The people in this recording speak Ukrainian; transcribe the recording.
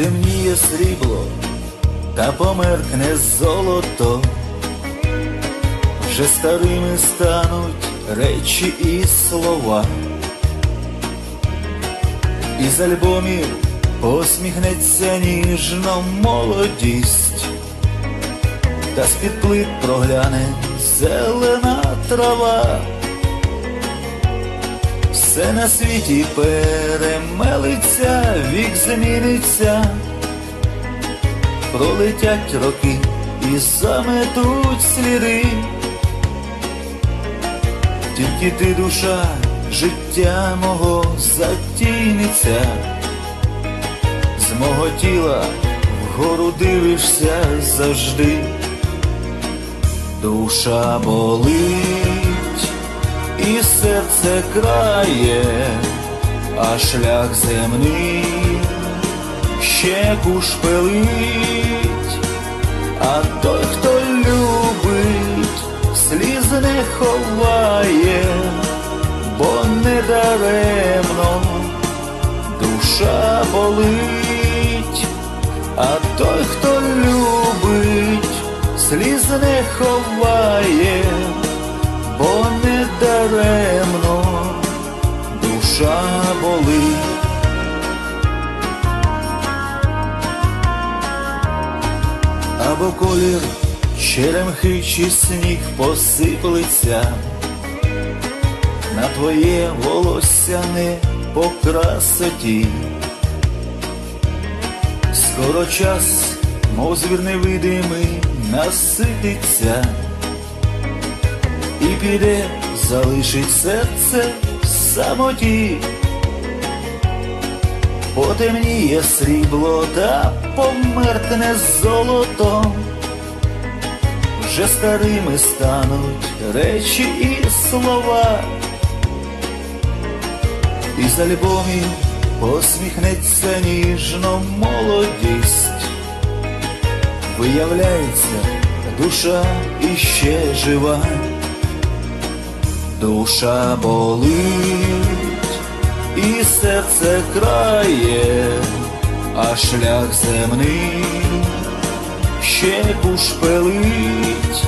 потемніє срібло, та померкне золото, вже старими стануть речі і слова. Із альбомів посміхнеться ніжно молодість, та з-під плит прогляне зелена трава. Все на світі перемелиться, вік зміниться, пролетять роки і заметуть сліди. Тільки ти душа життя мого затійниця, з мого тіла вгору дивишся завжди, душа болить і серце крає, а шлях земний ще кушпелить, а той, хто любить, сліз не ховає, бо не даремно душа болить, а той, хто любить, сліз не ховає бо не даремно душа болить. Або колір черемхи чи сніг посиплеться, на твоє волосся не по красоті. Скоро час, мов звір невидимий, насититься і піде, залишить серце в самоті, потемніє срібло та померкне золото, вже старими стануть речі і слова, із альбомів посміхнеться ніжно молодість, виявляється, душа іще жива. Душа болить і серце крає, а шлях земний ще кушпелить,